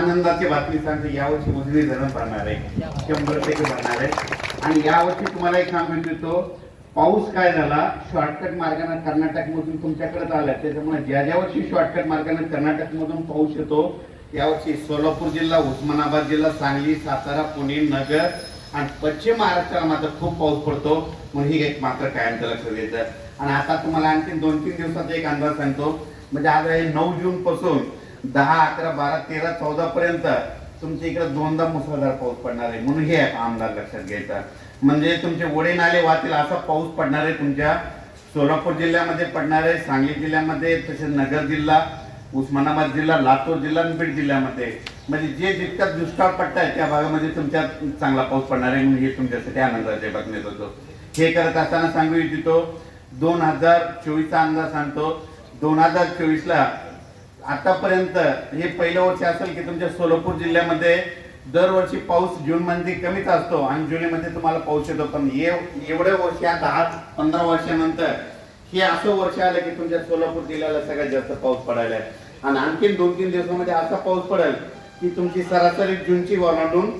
आनंदाची बातमी सांगते यावर्षी उजनी धरण भरणार आहे. शंभर टक्के भरणार आहे. आणि यावर्षी तुम्हाला एक सांगून देतो पाऊस काय झाला शॉर्टकट मार्गाने कर्नाटक मधून तुमच्याकडे आला त्याच्यामुळे ज्या ज्या वर्षी शॉर्टकट मार्गाने कर्नाटक मधून पाऊस येतो यावर्षी सोलापूर जिल्हा उस्मानाबाद जिल्हा सांगली सातारा पुणे नगर आणि पश्चिम महाराष्ट्राला मात्र खूप पाऊस पडतो. म्हणून ही एक मात्र कायमचं लक्षात घ्यायचं आणि आता तुम्हाला आणखी दोन तीन दिवसाचा एक अंदाज सांगतो. म्हणजे आज आहे नऊ जून पासून दहा अकरा बारा तेरा चौदा पर्यंत तुमच्या इकडे दोनदा मुसळधार पाऊस पडणार आहे. म्हणून हे अंदाज लक्षात घ्यायचा. म्हणजे तुमचे वडे नाले वाहतील असा पाऊस पडणार आहे तुमच्या सोलापूर जिल्ह्यामध्ये पडणार आहे सांगली जिल्ह्यामध्ये तसेच नगर जिल्हा उस्मानाबाद जिल्हा लातूर जिल्हा आणि बीड जिल्ह्यामध्ये. म्हणजे जे जितका दुष्काळ पट्टा आहे त्या भागामध्ये तुमच्या चांगला पाऊस पडणार आहे म्हणून हे तुमच्यासाठी आनंदाचे बातमी होतो हे करत असताना सांगू इच्छितो दोन हजार चोवीसचा अंदाज सांगतो. दोन हजार चोवीसला आतापर्यंत हे पहिलं वर्ष असेल की तुमच्या सोलापूर जिल्ह्यामध्ये दरवर्षी पाऊस जून मध्ये कमीच असतो आणि जुलैमध्ये तुम्हाला पाऊस येतो. पण एव- एवढ्या वर्ष या दहा पंधरा वर्षानंतर हे असं वर्ष आलं की तुमच्या सोलापूर जिल्ह्याला सगळ्यात जास्त पाऊस पडायला आहे. आणि आणखीन दोन तीन दिवसामध्ये असा पाऊस पडेल की तुमची सरासरी जूनची ओलांडून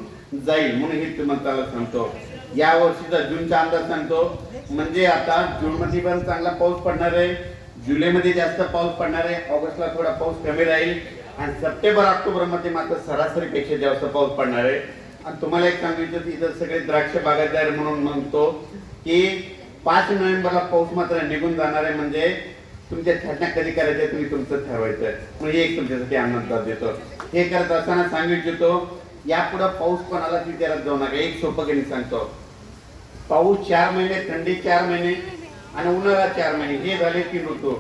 जाईल म्हणून हे तुम्हाला सांगतो. या वर्षीचा जूनचा अंदाज सांगतो. म्हणजे आता जून मध्ये पण चांगला पाऊस पडणार आहे. जुलैमध्ये जास्त पाऊस पडणार आहे. ऑगस्टला थोडा पाऊस कमी राहील. आणि सप्टेंबर ऑक्टोबरमध्ये मात्र सरासरीपेक्षा जास्त पाऊस पडणार आहे. आणि तुम्हाला एक सांगितलं की इथं सगळे द्राक्ष बागायतदार म्हणून म्हणतो की पाच नोव्हेंबरला पाऊस मात्र निघून जाणार आहे. म्हणजे तुमच्या छाटण्या कधी करायच्या तुम्ही तुमचं ठरवायचं मग हे एक तुमच्यासाठी आनंदात देतो. हे करत असताना सांगू इच्छितो यापुढे पाऊस कोणाला विचारत जाऊ नका. एक सोपं गणित सांगतो. पाऊस चार महिने थंडी चार महिने आणि उन्हाळा चार महिने. हे झाले तीन ऋतू.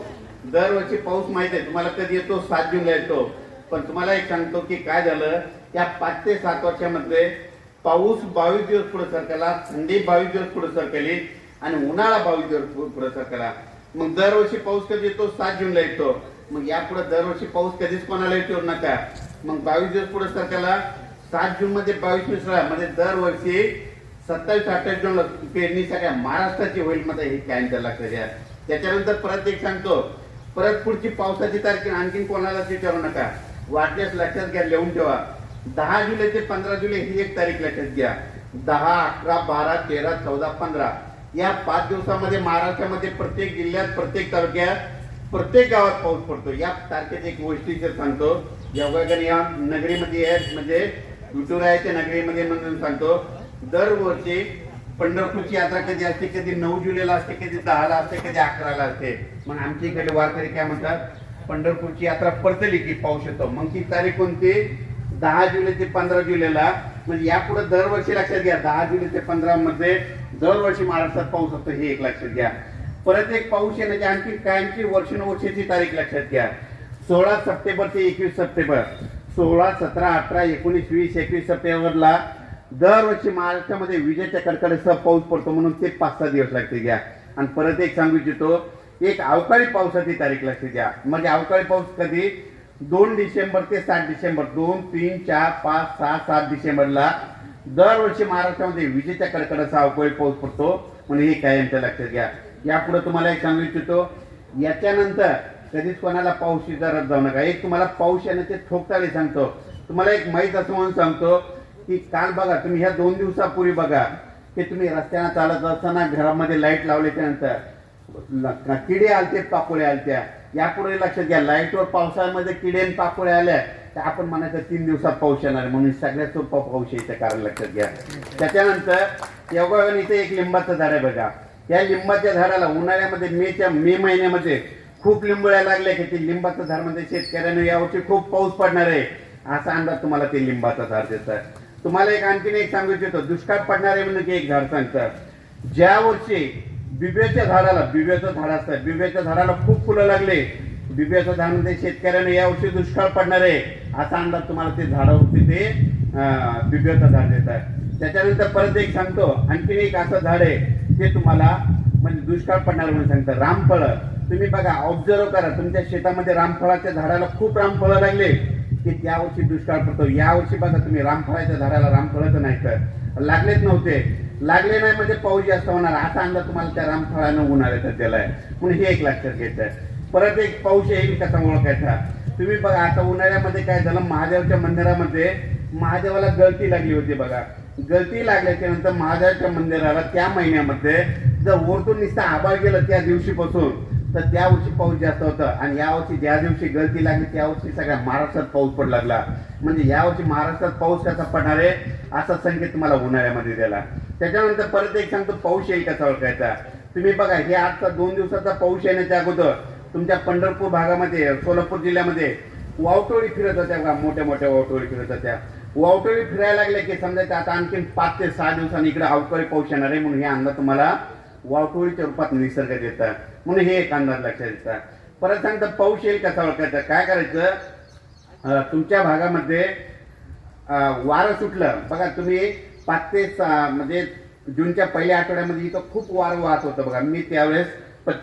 दरवर्षी पाऊस माहीत आहे. तुम्हाला कधी येतो? सात जूनला येतो. पण तुम्हाला एक सांगतो की काय झालं? या पाच ते सात वर्षामध्ये पाऊस बावीस दिवस पुढे सरकला थंडी बावीस दिवस पुढे सरकली आणि उन्हाळा बावीस दिवस पुढे सरकला. मग दरवर्षी पाऊस कधी येतो? सात जूनला येतो. मग यापुढे दरवर्षी पाऊस कधीच कोणाला येतो नका. मग बावीस दिवस पुढे सरकला. सात जून मध्ये बावीस मिसळा. म्हणजे दरवर्षी सत्तावीस अठ्ठावीस जून पेरणी सगळ्या महाराष्ट्राची होईल मध्ये हे कॅन्सल लक्षात घ्या त्याच्यानंतर परत एक सांगतो परत पुढची पावसाची तारीख आणखीन कोणालाच विचारू नका. वाटल्यास लक्षात घ्या लिहून ठेवा. दहा जुलै ते पंधरा जुलै ही एक तारीख लक्षात घ्या. दहा अकरा बारा तेरा चौदा पंधरा. या पाच दिवसामध्ये महाराष्ट्रामध्ये प्रत्येक जिल्ह्यात प्रत्येक तालुक्यात प्रत्येक गावात पाऊस पडतो. या तारखेचे एक वैशिष्ट्य सांगतो योगागण या नगरीमध्ये म्हणजे विठुरायाच्या नगरीमध्ये म्हणून सांगतो दरवर्षी पंढरपूरची यात्रा कधी असते कधी नऊ जुलैला असते कधी दहाला असते कधी अकराला असते. मग आमच्या इकडे वारकरी काय म्हणतात पंढरपूरची यात्रा पडतली की पाऊस येतो. मग ती तारीख कोणती? दहा जुलै ते पंधरा जुलैला. म्हणजे यापुढे दरवर्षी लक्षात घ्या दहा जुलै ते पंधरा मध्ये दरवर्षी महाराष्ट्रात पाऊस होतो हे एक लक्षात घ्या. परत एक पाऊस येण्याची आणखी कायमची वर्षानुवर्षाची तारीख लक्षात घ्या. सोळा सप्टेंबर ते एकवीस सप्टेंबर. सोळा सतरा अठरा एकोणीस वीस एकवीस सप्टेंबरला दरवर्षी महाराष्ट्रामध्ये विजेच्या कडकडासह पाऊस पडतो म्हणून ते पाच सहा दिवस लागते घ्या आणि परत एक सांगू इच्छितो एक अवकाळी पावसाची तारीख लागते घ्या म्हणजे अवकाळी पाऊस कधी? दोन डिसेंबर ते सात डिसेंबर. दोन तीन चार पाच सहा सात डिसेंबरला. दरवर्षी महाराष्ट्रामध्ये विजेच्या कडकडाचा अवकाळी पाऊस पडतो म्हणून हे काय यांच्या लक्षात घ्या यापुढे तुम्हाला एक सांगू इच्छितो याच्यानंतर कधीच कोणाला पाऊस विचारत जाऊ नका. एक तुम्हाला पाऊस येण्याचे ठोकताळे सांगतो. तुम्हाला एक माहीत असं म्हणून सांगतो की काल बघा तुम्ही ह्या दोन दिवसापूर्वी बघा की तुम्ही रस्त्यानं चालत असताना घरामध्ये लाइट लावल्याच्या त्यानंतर किडे आलते पाकोळे आलत्या. यापुढे लक्षात घ्या लाईटवर पावसाळ्यामध्ये किडे आणि पाकोळे आल्या तर आपण म्हणायचं तीन दिवसात पाऊस येणार म्हणून सगळ्यात सोपा पाऊस यायचं कारण लक्षात घ्या. त्याच्यानंतर योगायोगाने इथे एक लिंबाचं झाड आहे बघा. या लिंबाच्या झाडाला उन्हाळ्यामध्ये मेच्या मे महिन्यामध्ये खूप लिंबळ्या लागल्या की ते लिंबाचं झाड म्हणजे शेतकऱ्यांनी यावर्षी खूप पाऊस पडणार आहे. असा अंदाज तुम्हाला ते लिंबाचं झाड देतात. तुम्हाला एक आणखीन एक सांगू इच्छितो. दुष्काळ पडणार आहे म्हणून एक झाड सांगतात. ज्या वर्षी बिब्याच्या झाडाला बिब्याचं झाड असतं बिब्याच्या झाडाला खूप फुलं लागले बिब्याचं झाड म्हणजे शेतकऱ्यांना यावर्षी दुष्काळ पडणार आहे. असा अंदाज तुम्हाला ते झाडावरती ते बिब्याचं झाड देतात. त्याच्यानंतर परत एक सांगतो. आणखीन एक असं झाड आहे ते तुम्हाला म्हणजे दुष्काळ पडणार म्हणून सांगतं रामफळ. तुम्ही बघा ऑब्झर्व करा. तुमच्या शेतामध्ये रामफळाच्या झाडाला खूप रामफळं लागले. की त्या वर्षी दुष्काळ पडतो. या वर्षी बघा तुम्ही रामफळाच्या झाडाला रामफळाचं नाही तर. लागलेच नव्हते. लागले नाही म्हणजे पाऊस जास्त होणार. असा अंदाज तुम्हाला त्या रामफळानं उन्हाळ्याचा त्याला म्हणून हे एक लक्षात घ्यायचं आहे. परत एक पाऊस येईल कसा ओळखायचा? तुम्ही बघा आता उन्हाळ्यामध्ये काय झालं? महादेवच्या मंदिरामध्ये महादेवाला गळती लागली होती बघा. गळती लागल्याच्या नंतर महादेवाच्या मंदिराला त्या महिन्यामध्ये जर वरतून नुसतं आभाळ गेलं त्या दिवशीपासून तर त्या वर्षी पाऊस जास्त होता आणि यावर्षी ज्या दिवशी गळती लागली त्या वर्षी सगळ्या महाराष्ट्रात पाऊस पडू लागला. म्हणजे यावर्षी महाराष्ट्रात पाऊस कसा पडणार आहे असा संकेत तुम्हाला उन्हाळ्यामध्ये दिला. त्याच्यानंतर परत एक सांगतो पाऊस येईल कसा ओळखायचा? तुम्ही बघा हे आजचा दोन दिवसाचा पाऊस येण्याच्या अगोदर तुमच्या पंढरपूर भागामध्ये सोलापूर जिल्ह्यामध्ये वावटोळी फिरत होत्या बघा मोठ्या मोठ्या वावटोळी फिरत होत्या. वावटोळी फिरायला लागले की समजायचं आता आणखी पाच ते सहा दिवसांनी इकडे अवकाळी पाऊस येणार आहे म्हणून हे अंदाज तुम्हाला वावटोळीच्या रूपात निसर्ग देतात. म्हणून हे एक अंदाज लक्षात येतात परत सांगतं पाऊस येईल कसा ओळखायचा? काय करायचं? तुमच्या भागामध्ये वारं सुटलं. बघा तुम्ही पाच ते सहा म्हणजे जूनच्या पहिल्या आठवड्यामध्ये इथं खूप वारं वाहत होतं बघा. मी त्यावेळेस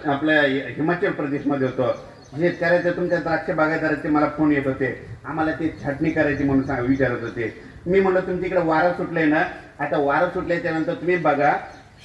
आपल्या हिमाचल प्रदेशमध्ये होतो. म्हणजे शेतकऱ्याचे तुमच्या द्राक्ष बागायदाराचे मला फोन येत होते. आम्हाला ते छाटणी करायची म्हणून सांग विचारत होते. मी म्हणलं तुमच्या इकडे वारं सुटलंय ना? आता वारं सुटल्याच्या नंतर तुम्ही बघा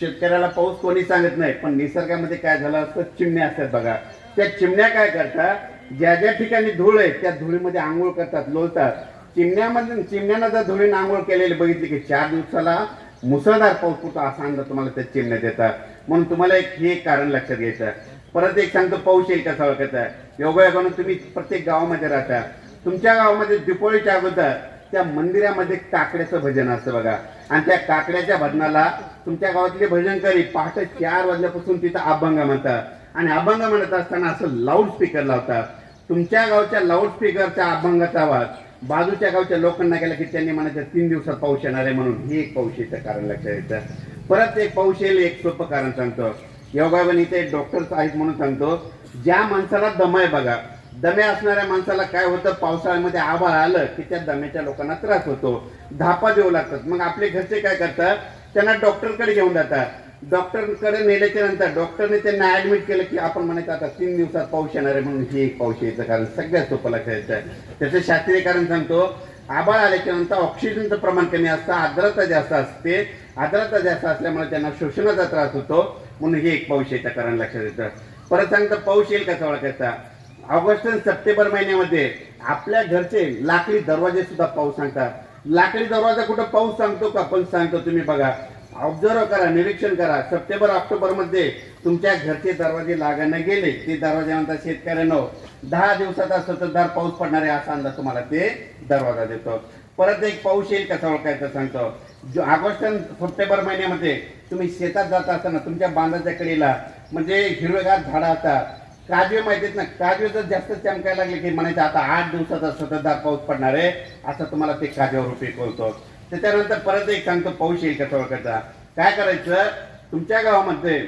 शेतकऱ्याला पाऊस कोणी सांगत नाही पण निसर्गामध्ये काय झालं असतं? चिमण्या असतात बघा. त्या चिमण्या काय करतात? ज्या ज्या ठिकाणी धूळ आहे त्या धुळीमध्ये आंघोळ करतात लोळतात. चिमण्यामध्ये चिमण्यानं जर धुळीनं आंघोळ केलेली बघितली की चार दिवसाला मुसळधार पाऊस पडतो असा अंदाज तुम्हाला त्या चिमण्या देतात. म्हणून तुम्हाला एक हे एक कारण लक्षात घ्यायचं परत एक सांगतो पाऊस येईल कसा ओळखायचा योगायोगानं तुम्ही प्रत्येक गावामध्ये राहता. तुमच्या गावामध्ये दिपोळीच्या अगोदर त्या मंदिरामध्ये काकड्याचं भजन असतं बघा. आणि त्या काकड्याच्या भजनाला तुमच्या गावातले भजनकारी पहाटे चार वाजल्यापासून तिथं अभंग म्हणतात. आणि अभंग म्हणत असताना असं लाऊड स्पीकर लावतात. तुमच्या गावच्या लाऊडस्पीकरच्या अभंगाचा आवाज बाजूच्या गावच्या लोकांना गेला की त्यांनी म्हणायचं तीन दिवसात पाऊस येणार आहे म्हणून हे एक पाऊस येतं कारण लक्षात येतं. परत एक पाऊस येईल एक सोपं कारण सांगतो. योगावन इथे डॉक्टर्स आहेत म्हणून सांगतो. ज्या माणसाला दम आहे बघा दमे असणाऱ्या माणसाला काय होतं? पावसाळ्यामध्ये आभाळ आलं की त्या दम्याच्या लोकांना त्रास होतो. धापा देऊ लागतात. मग आपले घरचे काय करतात? त्यांना डॉक्टरकडे घेऊन जातात. डॉक्टरकडे नेल्याच्या नंतर डॉक्टरने त्यांना ऍडमिट केलं की आपण म्हणायचं आता तीन दिवसात पाऊस येणार आहे. म्हणून हे एक पाऊस यायचं कारण सगळ्यात सोपं लक्षायचं आहे त्याचं शास्त्रीय कारण सांगतो आभाळ आल्याच्यानंतर ऑक्सिजनचं प्रमाण कमी असतं आर्द्रता जास्त असते. आर्द्रता जास्त असल्यामुळे त्यांना शोषणाचा त्रास होतो. म्हणून हे एक पाऊस यायचं कारण लक्षात येतं. परत सांगतं पाऊस येईल कसा ओळखायचा ऑगस्ट आणि सप्टेंबर महिन्यामध्ये आपल्या घरचे लाकडी दरवाजे सुद्धा पाऊस सांगतात. लाकडी दरवाजा कुठं पाऊस सांगतो का? पण सांगतो तुम्ही बघा. ऑब्झर्व करा निरीक्षण करा. सप्टेंबर ऑक्टोबरमध्ये तुमच्या घरचे दरवाजे लागायला गेले. ते दरवाजानंतर शेतकऱ्यांनो दहा दिवसाचा सततधार पाऊस पडणार आहे असा अंदाज तुम्हाला ते दरवाजा देतो. परत एक पाऊस येईल कसा ओळखायचं सांगतो. जो ऑगस्ट आणि सप्टेंबर महिन्यामध्ये तुम्ही शेतात जात असताना तुमच्या बांधाच्या कडेला म्हणजे हिरवेगार झाडं असतात काजवे माहितीत ना काजवे जर जास्त चमकायला लागले की म्हणायचं आता आठ दिवसाचा सततधार पाऊस पडणार आहे. असं तुम्हाला ते काजव्यावर उपयोग करतो त्याच्यानंतर परत एक सांगतो पाऊस येईल कसा ओळखायचा काय करायचं? तुमच्या गावामध्ये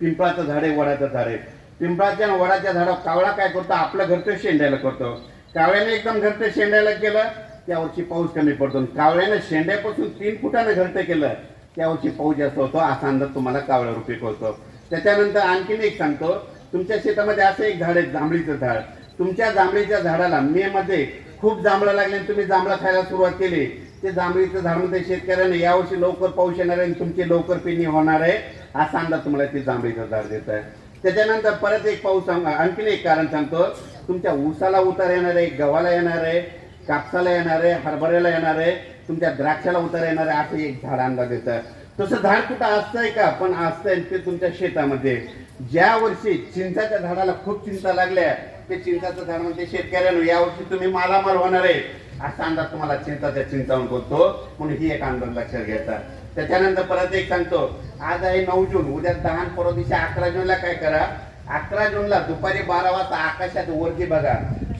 पिंपळाचं झाड आहे वडाचं झाड आहे. पिंपळाच्या आणि वडाच्या झाडावर कावळा काय करतो? आपलं घरचं शेंड्याला करतो. कावळ्याने एकदम घरचं शेंड्याला केलं त्यावरची पाऊस कमी पडतो. आणि कावळ्यानं शेंड्यापासून तीन फुटानं घरचं केलं त्यावरची पाऊस जास्त होतो असा अंदाज तुम्हाला कावळ्यावर रुपये होतो त्याच्यानंतर आणखीन एक सांगतो तुमच्या शेतामध्ये असं एक झाड आहे जांभळीचं झाड. तुमच्या जांभळीच्या झाडाला मे मध्ये खूप जांभळं लागले आणि तुम्ही जांभळं खायला सुरुवात केली. ते जांभळीचं झाड म्हणते शेतकऱ्याने यावर्षी लवकर पाऊस येणार आहे आणि तुमची लवकर पेरणी होणार आहे. असा अंदाज तुम्हाला ते जांभळीचं झाड देत आहे. त्याच्यानंतर परत एक पाऊस आणखीन एक कारण सांगतो. तुमच्या ऊसाला उतार येणार आहे गव्हाला येणार आहे कापसाला येणार आहे हरभऱ्याला येणार आहे. तुमच्या द्राक्षाला उतार येणार आहे असं एक झाड अंदाज येतं तसं झाड कुठं असतंय का? पण असतंय ते तुमच्या शेतामध्ये. ज्या वर्षी चिंचाच्या झाडाला खूप चिंता लागल्या ते चिंचाचं झाड म्हणजे शेतकऱ्यानं यावर्षी तुम्ही मालामाल होणार आहे. असा अंदाज तुम्हाला चिंताच्या चिंचावून बोलतो. म्हणून ही एक अंदाज लक्षात घ्यायचा. त्याच्यानंतर परत एक सांगतो. आज आहे नऊ जून. उद्या दहा परवा दिवशी अकरा जूनला काय करा? अकरा जूनला दुपारी बारा वाजता आकाशात वरती बघा.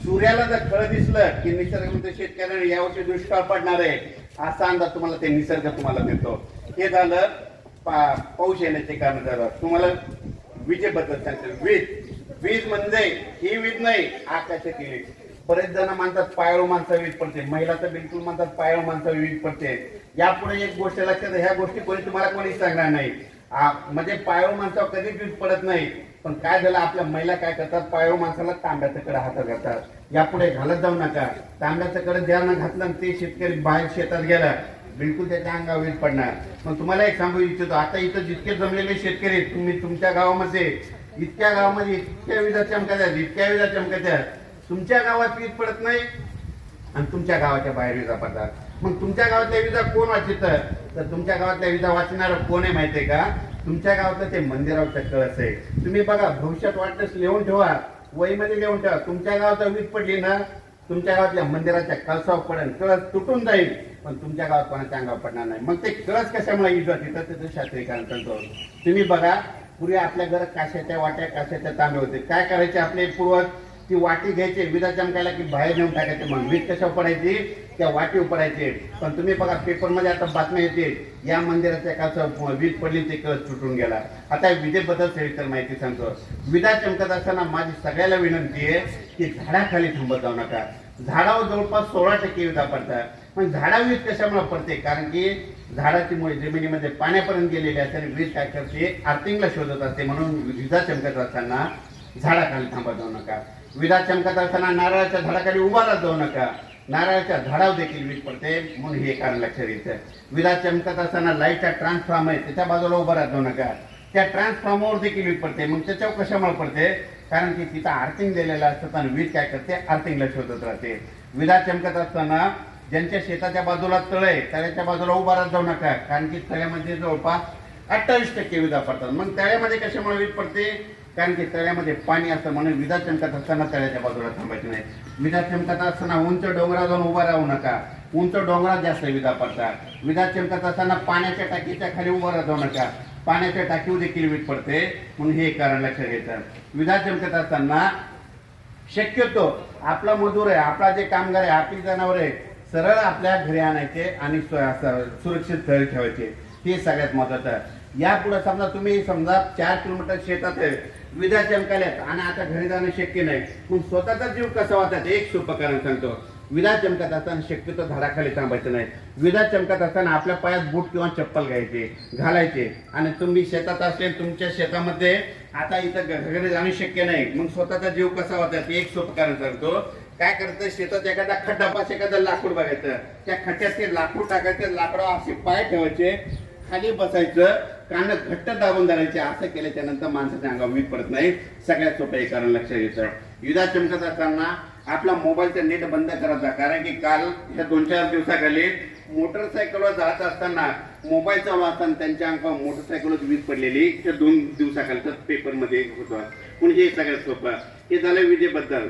सूर्याला जर खळं दिसलं की निसर्ग म्हणतो शेतकऱ्यांना यावर्षी दुष्काळ पडणार आहे. असा अंदाज तुम्हाला ते निसर्ग तुम्हाला देतो. हे झालं पा- पाऊस येण्याचे कारण झालं. तुम्हाला विजेबद्दल सांगतो. वीज. वीज म्हणजे ही वीज नाही आकाशाची वीज. बरेच जण म्हणतात पायाळू माणसा वीज पडते. महिला तर बिलकुल म्हणतात पायाळू माणसा वीज पडते. यापुढे एक गोष्ट लक्षात ह्या गोष्टी कोणी तुम्हाला कोणी सांगणार नाही. आ, म्हणजे पायाळू माणसावर कधीच वीज पडत नाही. पण काय झालं आपल्या महिला काय करतात? पायाळू माणसाला तांब्याचं कडे हातात घालतात. यापुढे घालत जाऊ नका. तांब्याचं कडे ज्यानं घातलं आणि ते शेतकरी बाहेर शेतात गेला. बिलकुल त्याच्या अंगावर पडणार. मग तुम्हाला एक सांगू इच्छितो आता इथं जितके जमलेले शेतकरी आहेत, तुम्ही तुमच्या गावामध्ये इतक्या गावामध्ये इतक्या विजा चमकत इतक्या विधा चमकत तुमच्या गावात वीज पडत नाही आणि तुमच्या गावाच्या बाहेर विजा पडतात. मग तुमच्या गावातल्या विजा कोण वाचित? तर तुमच्या गावातल्या विजा वाचणार कोण आहे माहितीये का? तुमच्या गावातलं ते मंदिरावरचं कळस आहे तुम्ही बघा भविष्यात वाटल्यास लिहून ठेवा वहीमध्ये लिहून ठेवा. तुमच्या गावात वीज पडली ना तुमच्या गावातल्या मंदिराच्या कळसावर पडेल. कळस तुटून जाईल. पण तुमच्या गावात कोणाच्या अंगावर पडणार नाही. मग ते कळस कशामुळे युद्ध तिथं तिथं शास्त्रीकरण तुम्ही बघा पूर्वी आपल्या घरात काशाच्या वाट्या काशाच्या तांबे होते. काय करायचे आपले पूर्वज? ती वाटी घ्यायची विधा चमकायला की बाहेर नेऊन टाकायचे. मग वीज कशा पडायची? त्या वाटी उपडायचे. पण तुम्ही बघा पेपरमध्ये आता बातम्या येते. या मंदिराच्या एकाचं वीज पडली ते कळस तुटून गेला. आता विजेबद्दल सविस्तर माहिती सांगतो. विधा चमकत असताना माझी सगळ्याला विनंती आहे की झाडाखाली थांबत जाऊ नका. झाडावर जवळपास सोळा टक्के विधा पडतात. पण झाडावीज कशामुळे पडते? कारण की झाडाची मुळे जमिनीमध्ये पाण्यापर्यंत गेलेली असते आणि वीज काय करते आर्थिंगला शोधत असते. म्हणून विजा चमकत असताना झाडाखाली थांबत जाऊ नका. विजा चमकत असताना नारळाच्या झाडाखाली उभा जाऊ नका. नारळाच्या झाडावर देखील वीज पडते. म्हणून हे कारण लक्षात येतं. विजा चमकत असताना लाईटचा ट्रान्सफॉर्म आहे त्याच्या बाजूला उभा राहत जाऊ नका. त्या ट्रान्सफॉर्मरवर देखील वीज पडते. मग त्याच्यावर कशामुळे पडते? कारण की तिथं आर्थिंग दिलेलं असतं आणि वीज काय करते? आर्थिंगला शोधत राहते. विजा चमकत असताना ज्यांच्या शेताच्या बाजूला तळ आहे तळ्याच्या बाजूला उभा राहत जाऊ नका कारण की तळ्यामध्ये जवळपास अठ्ठावीस टक्के विधा पडतात. मग तळ्यामध्ये कशामुळे वीज पडते? कारण की तळ्यामध्ये पाणी असतं म्हणून विजा चमकत असताना तळ्याच्या बाजूला थांबायचं नाही. विजा चमकत असताना उंच डोंगरा जाऊन उभा राहू नका. उंच डोंगरात जास्त विजा पडतात. विजा चमकत असताना पाण्याच्या टाकीच्या खाली उभा राहत जाऊ नका. पाण्याच्या टाकीवर देखील वीज पडते. म्हणून हे कारण लक्षात घ्यायचं. विजा चमकत असताना शक्यतो आपला मजूर आहे आपला जे कामगार आहे आपली जनावर आहे सरळ आपल्या घरी आणायचे आणि सुरक्षित स्थळी ठेवायचे. हे सगळ्यात महत्वाचं यापुढे समजा तुम्ही समजा चार किलोमीटर शेतात आहे विधा चमकाल्यात आणि आता घरी जाणं शक्य नाही मग स्वतःचा जीव कसा वाचायचा? एक सोपं कारण सांगतो. विधा चमकत असताना शक्यतो झाडाखाली थांबायचं नाही. विधा चमकत असताना आपल्या पायात बूट किंवा चप्पल घ्यायचे घालायचे आणि तुम्ही शेतात असेल तुमच्या शेतामध्ये आता इथं घरी जाणं शक्य नाही. मग स्वतःचा जीव कसा वाचायचा? एक सोपं कारण सांगतो. काय करतं शेतात एखादा खड्डा पास एखादं लाकूड बघायचं. त्या खड्ड्यात ते लाकूड टाकायचं लाकडं असे पाय ठेवायचे खाली बसायचं कान घट्ट दाबून धरायचे. असं केल्याच्यानंतर माणसाच्या अंगावर वीज पडत नाही. सगळ्यात सोपं हे कारण लक्षात घ्यायचं युद्धात चमकत असताना आपला मोबाईलचा नेट बंद करायचा कारण की काल ह्या दोन चार दिवसाखाली मोटरसायकलवर जात असताना मोबाईल चालू असताना त्यांच्या अंगावर मोटरसायकलवर वीज पडलेली त्या दोन दिवसाखाली पेपरमध्ये होतं. म्हणजे हे सगळ्यात सोपं. हे झालं विजेबद्दल.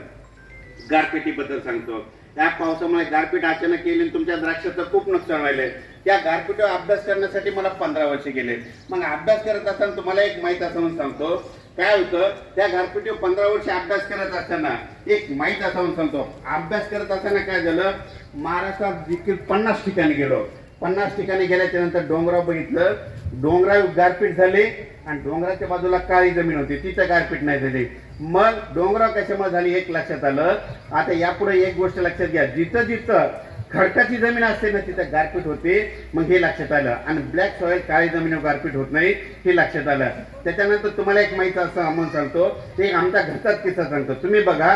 गारपिटीबद्दल सांगतो. त्या पावसामुळे गारपीट अचानक केली तुमच्या द्राक्षाचं खूप नुकसान व्हायलंय. त्या गारपीटीवर अभ्यास करण्यासाठी मला पंधरा वर्ष गेले. मग अभ्यास करत असताना तुम्हाला एक माहीत असावून सांगतो. काय होतं? त्या गारपीटीवर पंधरा वर्ष अभ्यास करत असताना एक माहीत असावून सांगतो. अभ्यास करत असताना काय झालं? महाराष्ट्रात देखील पन्नास ठिकाणी गेलो. पन्नास ठिकाणी गेल्याच्यानंतर डोंगराव बघितलं. डोंगराव गारपीट झाली आणि डोंगराच्या बाजूला काळी जमीन होती. तिथं गारपीट नाही झाली. मग डोंगराव कशामुळे झाली एक लक्षात आलं. आता यापुढे एक गोष्ट लक्षात घ्या. जिथं जिथं खडकाची जमीन असते ना तिथं गारपीट होते. मग हे लक्षात आलं. आणि ब्लॅक सॉइल काळी जमिनीवर गारपीट होत नाही हे लक्षात आलं. त्याच्यानंतर तुम्हाला एक माहिती असं म्हणून सांगतो. एक आमच्या घरचाच किस्सा सांगतो. तुम्ही बघा.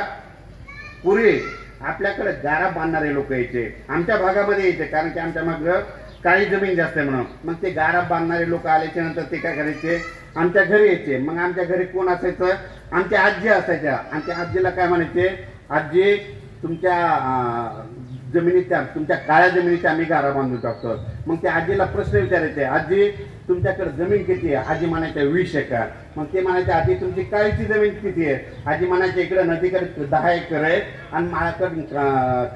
पूर्वी आपल्याकडे गारा बांधणारे लोक यायचे आमच्या भागामध्ये यायचे कारण की आमच्या मागं काळी जमीन जास्त आहे म्हणून. मग ते गारा बांधणारे लोक आल्याच्यानंतर ते काय करायचे? आमच्या घरी यायचे. मग आमच्या घरी कोण असायचं? आमच्या आजी असायच्या. आमच्या आजीला काय म्हणायचे? आजी तुमच्या जमिनीच्या तुमच्या काळ्या जमिनीच्या आम्ही गारा बांधून टाकतो. मग त्या आजीला प्रश्न विचारायचे. आजी तुमच्याकडे जमीन किती आहे? आजी म्हणायचे वीस एकर. मग ते म्हणायचे आधी तुमची काळीची जमीन किती आहे? आजी म्हणायचे इकडे नदीकडे दहा एकर आहे आणि माझ्याकडे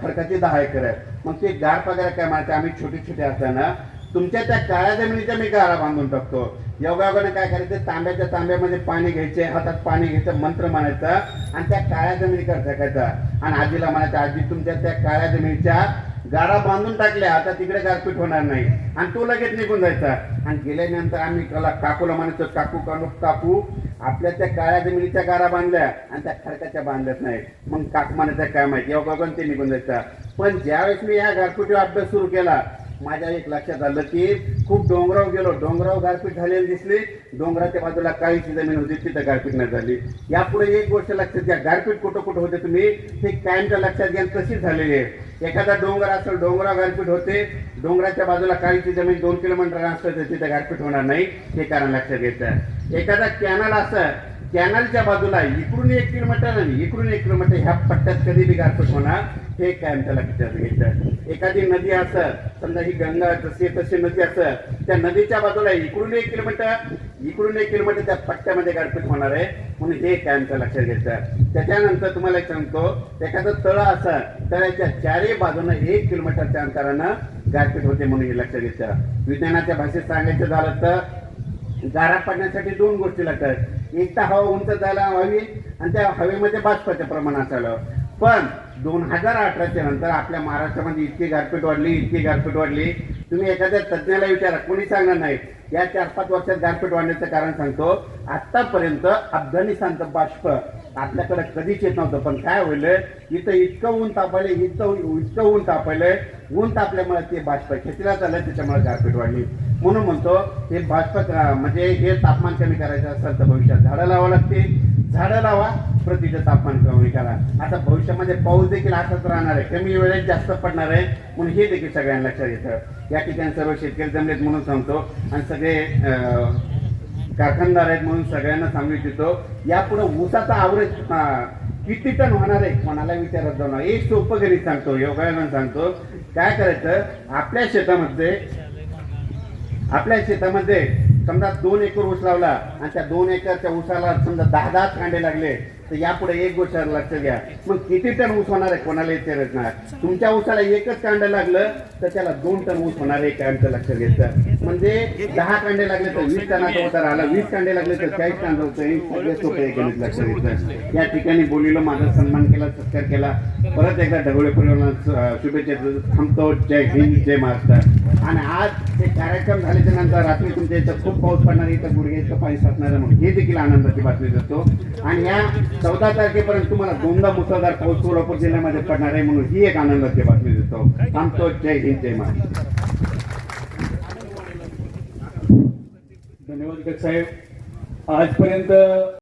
खडकाची दहा एकर आहे. मग ते गार पगार काय म्हणायचे आम्ही छोटे छोटे असताना तुमच्या त्या काळ्या जमिनीच्या मी गारा बांधून टाकतो. योगायोगाने काय करायचं तांब्याच्या तांब्यामध्ये पाणी घ्यायचे हातात पाणी घ्यायचं मंत्र म्हणायचं आणि त्या काळ्या जमिनीकडे टाकायचा आणि आजीला म्हणायचं आजी तुमच्या त्या काळ्या जमिनीच्या गारा बांधून टाकल्या आता तिकडे गारपीट होणार नाही. आणि तो लगेच निघून जायचा. आणि गेल्यानंतर आम्ही कला काकूला म्हणायचो काकू काकू काकू? आपल्या त्या काळ्या जमिनीच्या गारा बांधल्या आणि त्या खडकाच्या बांधल्याच नाही. मग काकू म्हणायचं काय माहिती योगायोगाने ते निघून जायचा. पण ज्यावेळेस मी या गारपीटीवर अभ्यास सुरू केला माझ्या एक लक्षात आलं की खूप डोंगराव गेलो. डोंगराव गारपीट झालेली दिसली. डोंगराच्या बाजूला काळीची जमीन होती तिथं गारपीट नाही झाली. यापुढे एक गोष्ट लक्षात घ्या गारपीट कुठं कुठं होते तुम्ही? हे कायमच्या लक्षात घ्या तशीच झालेली आहे. एखादा डोंगर असेल डोंगरा गारपीट होते डोंगराच्या बाजूला काळीची जमीन दोन किलोमीटर असतं तर तिथे गारपीट होणार नाही हे कारण लक्षात घ्यायचं एखादा कॅनल असं कॅनलच्या बाजूला इकडून एक किलोमीटर आणि इकडून एक किलोमीटर ह्या पट्ट्यात कधी बी गारपीट होणार हे कायमच्या लक्षात घ्यायचं एखादी नदी असं समजा ही गंगा जशी तशी नदी असं त्या नदीच्या बाजूला इकडून एक किलोमीटर इकडून एक किलोमीटर त्या पट्ट्यामध्ये गारपीट होणार आहे. म्हणून हे आमचं लक्षात घ्यायचं त्याच्यानंतर तुम्हाला एक सांगतो एखादं तळ असं तळ्याच्या चारही बाजूनं एक किलोमीटरच्या अंतरानं गारपीट होते म्हणून हे लक्षात घ्यायचं विज्ञानाच्या भाषेत सांगायचं झालं तर गारा पडण्यासाठी दोन गोष्टी लागतात. एक तर हवा उंच जायला हवी आणि त्या हवेमध्ये बाष्पाचं प्रमाण असायला पण दोन हजार अठराच्या नंतर आपल्या महाराष्ट्रामध्ये इतकी गारपीट वाढली इतकी गारपीट वाढली. तुम्ही एखाद्या तज्ज्ञाला विचारा कोणी सांगणार नाही. या चार पाच वर्षात गारपीट वाढण्याचं कारण सांगतो आतापर्यंत अफगाणिस्तानचं बाष्प आपल्याकडे कधीच येत नव्हतं. पण काय होईल इथं इतकं ऊन तापायलंय इतकं इतकं ऊन तापायलंय ऊन तापल्यामुळे ते बाष्प खेचला झालं त्याच्यामुळे गारपीट वाढली. म्हणून म्हणतो हे बाष्प म्हणजे हे तापमान कमी करायचं असेल तर भविष्यात झाडं लावावं लागतील. झाडं लावा प्रतीचं तापमान कमी करा. आता भविष्यामध्ये पाऊस देखील असंच राहणार आहे. कमी वेळेत जास्त पडणार आहे. म्हणून हे देखील सगळ्यांना लक्षात येतं. या ठिकाणी सर्व शेतकरी जमलेत म्हणून सांगतो. आणि सगळे कारखानदार आहेत म्हणून सगळ्यांना सांगू इच्छितो. यापुढे ऊसाचा आवरेज किती टन होणार आहे कोणाला विचारत जाऊ एक सोपं घरी सांगतो योगायोगानं सांगतो. काय करायचं? आपल्या शेतामध्ये आपल्या शेतामध्ये समजा दोन एकर ऊस लावला आणि त्या दोन एकरच्या ऊसाला समजा दहा दहा कांडे लागले तर यापुढे एक गोष्ट लक्ष घ्या. मग किती टन ऊस होणार आहे? कोणाला विचारत नाही. तुमच्या ऊसाला एकच कांडे लागलं तर त्याला दोन टन ऊस होणार आहे कांडचं लक्ष घ्यायचं म्हणजे दहा कांडे लागले तर वीस टनाचा उतार आला वीस कांडे लागले तर चाळीस टन होतं. हे सगळे सोपे गणित लक्ष घ्यायचं या ठिकाणी बोलीला माझा सन्मान केला सत्कार केला. परत एकदा ढगोळे परिवारांना शुभेच्छा. थांबतो. जय हिंद जय महाराष्ट्र. आणि आज हे कार्यक्रम झाल्याच्यानंतर रात्री तुमच्या इथं खूप पाऊस पडणार इथं गुडघे इथं पाणी साचणार आहे म्हणून हे देखील आनंदाची बातमी देतो. आणि या चौदा तारखेपर्यंत तुम्हाला दोनदा मुसळधार पाऊस सोलापूर जिल्ह्यामध्ये पडणार आहे म्हणून ही एक आनंदाची बातमी देतो. थांबतो. जय हिंद जय महाराष्ट्र. धन्यवाद साहेब. आजपर्यंत